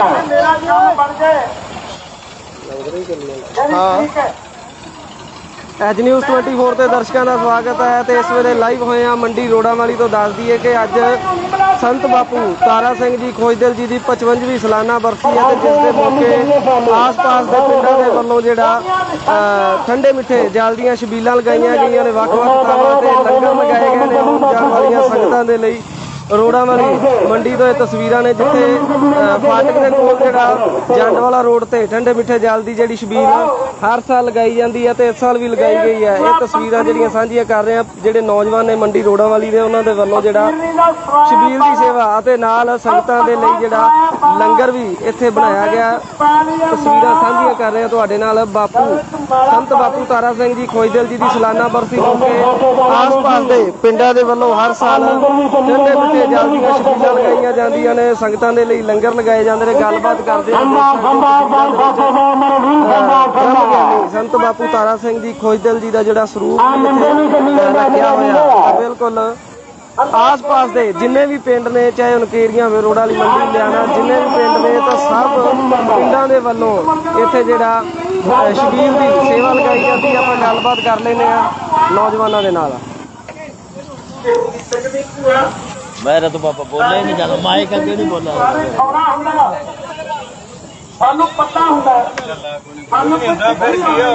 ਮੇਰਾ ਕੰਮ ਬਣ ਜਾਏ। ਹਾਂ ਐਜ ਨਿਊਜ਼ 24 ਤੇ ਦਰਸ਼ਕਾਂ ਦਾ ਸਵਾਗਤ ਹੈ ਤੇ ਇਸ ਵੇਲੇ ਲਾਈਵ ਹੋਏ ਆ ਮੰਡੀ ਰੋੜਾਵਾਲੀ ਤੋਂ ਦੱਸ ਦਈਏ ਕਿ ਅੱਜ ਸੰਤ ਬਾਪੂ ਤਾਰਾ ਸਿੰਘ ਜੀ ਖੋਜਦਿਲ ਜੀ ਦੀ 55ਵੀਂ ਸਾਲਾਨਾ ਬਰਸੀ ਹੈ ਤੇ ਜਿਸ ਦੇ ਮੌਕੇ ਆਸ-ਪਾਸ ਦੇ ਪਿੰਡਾਂ ਦੇ ਵੱਲੋਂ ਜਿਹੜਾ ਠੰਡੇ ਮਿੱਠੇ ਜਲ ਦੀਆਂ ਛਬੀਲਾਂ ਲਗਾਈਆਂ ਗਈਆਂ ਨੇ। ਵੱਖ-ਵੱਖ ਥਾਵਾਂ ਤੇ ਲੰਗਰ ਲਗਾਏ ਗਏ ਨੇ। ਜਾਣ ਵਾਲੀਆਂ ਸੰਗਤਾਂ ਦੇ ਲਈ ਰੋੜਾਂ ਵਾਲੀ ਮੰਡੀ ਤੋਂ ਇਹ ਤਸਵੀਰਾਂ ਨੇ ਜਿੱਥੇ ਅ, ਫਾਟਕ ਦੇ ਕੋਲ ਜਿਹੜਾ ਜੰਡ ਵਾਲਾ ਰੋਡ ਤੇ ਠੰਡੇ ਮਿੱਠੇ ਜਲ ਦੀ ਜਿਹੜੀ ਸ਼ਬੀਲ ਹਰ ਸਾਲ ਲਗਾਈ ਜਾਂਦੀ ਹੈ ਤੇ ਇਸ ਸਾਲ ਵੀ ਲਗਾਈ ਗਈ ਹੈ ਇਹ ਤਸਵੀਰਾਂ ਜਿਹੜੀਆਂ ਸਾਂਝੀਆਂ ਕਰ ਰਹੇ ਆ ਜਿਹੜੇ ਨੌਜਵਾਨ ਨੇ ਮੰਡੀ ਰੋੜਾਂ ਵਾਲੀ ਦੇ ਉਹਨਾਂ ਦੇ ਵੱਲੋਂ ਜਿਹੜਾ ਸ਼ਬੀਲ ਦੀ ਸੇਵਾ ਅਤੇ ਨਾਲ ਸੰਗਤਾਂ ਦੇ ਲਈ ਜਿਹੜਾ ਲੰਗਰ ਵੀ ਇੱਥੇ ਬਣਾਇਆ ਗਿਆ। ਤਸਵੀਰਾਂ ਸਾਂਝੀਆਂ ਕਰ ਰਹੇ ਆ ਤੁਹਾਡੇ ਨਾਲ ਬਾਪੂ ਸੰਤ ਬਾਪੂ ਤਾਰਾ ਸਿੰਘ ਜੀ ਖੋਜਦਿਲ ਜੀ ਦੀ ਸਾਲਾਨਾ ਬਰਸੀ ਮੌਕੇ। ਆਸ-ਪਾਸ ਦੇ ਪਿੰਡਾਂ ਦੇ ਵੱਲੋਂ ਹਰ ਸਾਲ ਠੰਡੇ ਮਿੱਠੇ ਜਲ ਦੀਆਂ ਛਬੀਲਾਂ ਲਗਾਈਆਂ ਜਾਂਦੀਆਂ ਨੇ। ਸੰਗਤਾਂ ਦੇ ਲਈ ਲੰਗਰ ਲਗਾਏ ਜਾਂਦੇ ਨੇ ਗੱਲਬਾਤ ਕਰਦੇ ਸੰਤ ਬਾਪੂ ਤਾਰਾ ਸਿੰਘ ਜੀ ਖੋਜਦਿਲ ਜੀ ਦਾ ਜਿਹੜਾ ਸਰੂਪ ਰੱਖਿਆ ਹੋਇਆ। ਹੈ। ਬਿਲਕੁਲ। ਆਸ-ਪਾਸ ਦੇ ਜਿੰਨੇ ਵੀ ਪਿੰਡ ਨੇ, ਚਾਹੇ ਉਨਕੇਰੀਆਂ ਹੋਵੇ ਰੋਡ ਵਾਲੀ ਮੰਡੀ ਲਿਆਣਾ ਜਿੰਨੇ ਵੀ ਪਿੰਡ ਨੇ, ਤਾਂ ਸਭ ਪਿੰਡਾਂ ਦੇ ਵੱਲੋਂ ਇੱਥੇ ਜਿਹੜਾ ਸ਼ਬੀਲ ਦੀ ਸੇਵਾ ਲਗਾਈ ਜਾਂਦੀ ਆ, ਆਪਾਂ ਗੱਲਬਾਤ ਕਰ ਲੈਨੇ ਆ ਨੌਜਵਾਨਾਂ ਦੇ ਨਾਲ। ਮੈਂ ਰਤ ਬਾਬਾ ਬੋਲੇ ਨਹੀਂ ਚੱਲ ਮਾਈਕ ਅੱਗੇ ਨਹੀਂ ਬੋਲਦਾ ਸਾਨੂੰ ਪਤਾ ਹੁੰਦਾ ਸਾਨੂੰ ਫਿਰ ਕੀ ਆ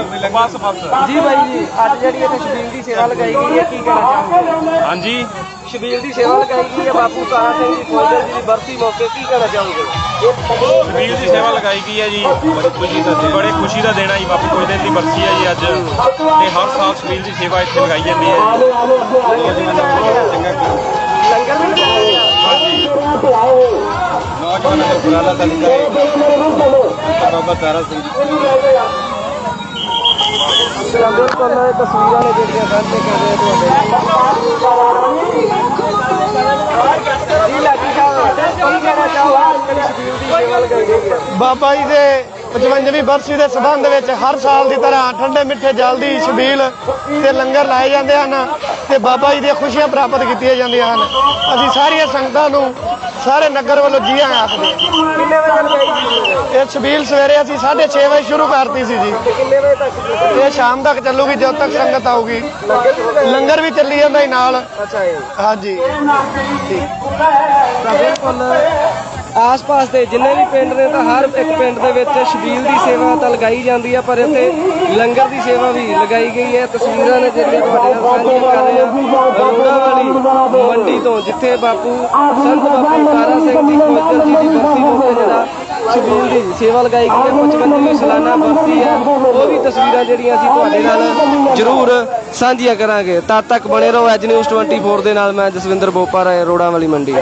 ਜੀ ਬਾਈ ਜੀ ਅੱਜ ਜਿਹੜੀ ਇੱਥੇ ਸ਼ਬੀਲ ਦੀ ਸੇਵਾ ਲਗਾਈ ਗਈ ਹੈ ਕੀ ਕਹਿਣਾ ਚਾਹੋਗੇ? ਹਾਂਜੀ। ਸ਼ਬੀਲ ਦੀ ਸੇਵਾ ਲਗਾਈ ਗਈ ਹੈ ਬਾਪੂ ਸਾਹਿਬ ਸਿੰਘ ਜੀ ਫੌਜਰ ਜੀ ਦੀ ਬਰਸੀ ਮੌਕੇ ਕੀ ਕਹਿਣਾ ਚਾਹੋਗੇ? ਸ਼ਬੀਲ ਦੀ ਸੇਵਾ ਲਗਾਈ ਗਈ ਹੈ ਜੀ। ਬੜੀ ਖੁਸ਼ੀ ਦਾ ਬੜੇ ਖੁਸ਼ੀ ਦਾ ਦੇਣਾ ਜੀ ਬਾਪੂ ਕੋਈ ਦਿਨ ਦੀ ਵਰਤੀ ਹੈ ਜੀ ਅੱਜ। ਤੇ ਹਰ ਸਾਲ ਸ਼ਬੀਲ ਦੀ ਸੇਵਾ ਇੱਥੇ ਲਗਾਈ ਜਾਂਦੀ ਹੈ ਲੰਗਰ ਵੀ ਲਗਾਇਆ ਹਾਂਜੀ। ਨੌਜਵਾਨਾਂ ਦਾ ਬੁਰਾਲਾ ਤਾਂ ਬਾਬਾ ਤਾਰਾ ਸਿੰਘ ਜੀ ਤਾਂ ਬਿਲਕੁਲ ਇਹ ਤਸਵੀਰਾਂ ਨੇ ਜਿਹੜੀਆਂ ਸਾਂਝੇ ਕਰ ਰਹੇ ਤੁਹਾਡੇ ਜੀ ਲੱਗੀ ਸਾਹਿਬ ਕੀ ਕਹਿਣਾ ਚਾਹੋਗੇ ਜਿਹੜੀ ਸ਼ਬੀਲ ਦੀ ਸੇਵਾ ਲਗਾਈ ਗਈ ਹੈ ਬਾਬਾ ਜੀ ਦੇ 55ਵੀਂ ਬਰਸੀ ਦੇ ਸਬੰਧ ਵਿੱਚ ਹਰ ਸਾਲ ਦੀ ਤਰ੍ਹਾਂ ਠੰਡੇ ਮਿੱਠੇ ਜਲ ਦੀ ਛਬੀਲ ਤੇ ਲੰਗਰ ਲਾਏ ਜਾਂਦੇ ਹਨ ਤੇ ਬਾਬਾ ਜੀ ਦੀਆਂ ਖੁਸ਼ੀਆਂ ਪ੍ਰਾਪਤ ਕੀਤੀਆਂ ਜਾਂਦੀਆਂ ਹਨ। ਅਸੀਂ ਸਾਰੀਆਂ ਸੰਗਤਾਂ ਨੂੰ ਸਾਰੇ ਨਗਰ ਵੱਲੋਂ ਜੀ ਆਇਆਂ ਆਖਦੇ ਹਾਂ। ਕਿੰਨੇ ਵਜੇ ਹੈ ਇਹ ਛਬੀਲ ਸਵੇਰੇ ਅਸੀਂ 6:30 ਵਜੇ ਸ਼ੁਰੂ ਕਰਤੀ ਸੀ ਜੀ। ਤੇ ਕਿੰਨੇ ਵਜੇ ਤੱਕ ਚੱਲੇਗੀ? ਇਹ ਸ਼ਾਮ ਤੱਕ ਚੱਲੂਗੀ ਜਦੋਂ ਤੱਕ ਸੰਗਤ ਆਊਗੀ। ਲੰਗਰ ਵੀ ਲਗਾਇਆ ਲੰਗਰ ਵੀ ਚੱਲੀ ਜਾਂਦਾ ਜੀ ਨਾਲ। ਅੱਛਾ ਜੀ। ਹਾਂਜੀ। ਤਾਂ ਬਿਲਕੁਲ ਆਸ-ਪਾਸ ਦੇ ਜਿੰਨੇ ਵੀ ਪਿੰਡ ਨੇ ਤਾਂ ਹਰ ਇੱਕ ਪਿੰਡ ਦੇ ਵਿੱਚ ਸ਼ਬੀਲ ਦੀ ਸੇਵਾ ਤਾਂ ਲਗਾਈ ਜਾਂਦੀ ਹੈ ਪਰ ਇੱਥੇ ਲੰਗਰ ਦੀ ਸੇਵਾ ਵੀ ਲਗਾਈ ਗਈ ਹੈ। ਤਸਵੀਰਾਂ ਨੇ ਜਿਹੜੀਆਂ ਤੁਹਾਡੇ ਨਾਲ ਸਾਂਝੀਆਂ ਕਰ ਰਹੇ ਹਾਂ ਰੋੜਾ ਵਾਲੀ ਮੰਡੀ ਤੋਂ, ਜਿੱਥੇ ਬਾਪੂ ਸੰਤ ਬਾਪੂ ਤਾਰਾ ਸਿੰਘ ਦੀ ਖੋਜਲ ਜੀ ਦੀ ਬਰਸੀ ਮੌਕੇ ਜਿਹੜਾ ਸ਼ਬੀਲ ਦੀ ਸੇਵਾ ਲਗਾਈ ਗਈ ਹੈ 55ਵੀਂ ਸਾਲਾਨਾ ਬਰਸੀ ਹੈ। ਉਹ ਵੀ ਤਸਵੀਰਾਂ ਜਿਹੜੀਆਂ ਅਸੀਂ ਤੁਹਾਡੇ ਨਾਲ ਜ਼ਰੂਰ ਸਾਂਝੀਆਂ ਕਰਾਂਗੇ। ਤਦ ਤੱਕ ਬਣੇ ਰਹੋ ਐਜ ਨਿਊਜ਼ 24 ਦੇ ਨਾਲ, ਮੈਂ ਜਸਵਿੰਦਰ ਬੋਪਾ ਰਾਏ ਰੋੜਾ ਵਾਲੀ ਮੰਡੀ।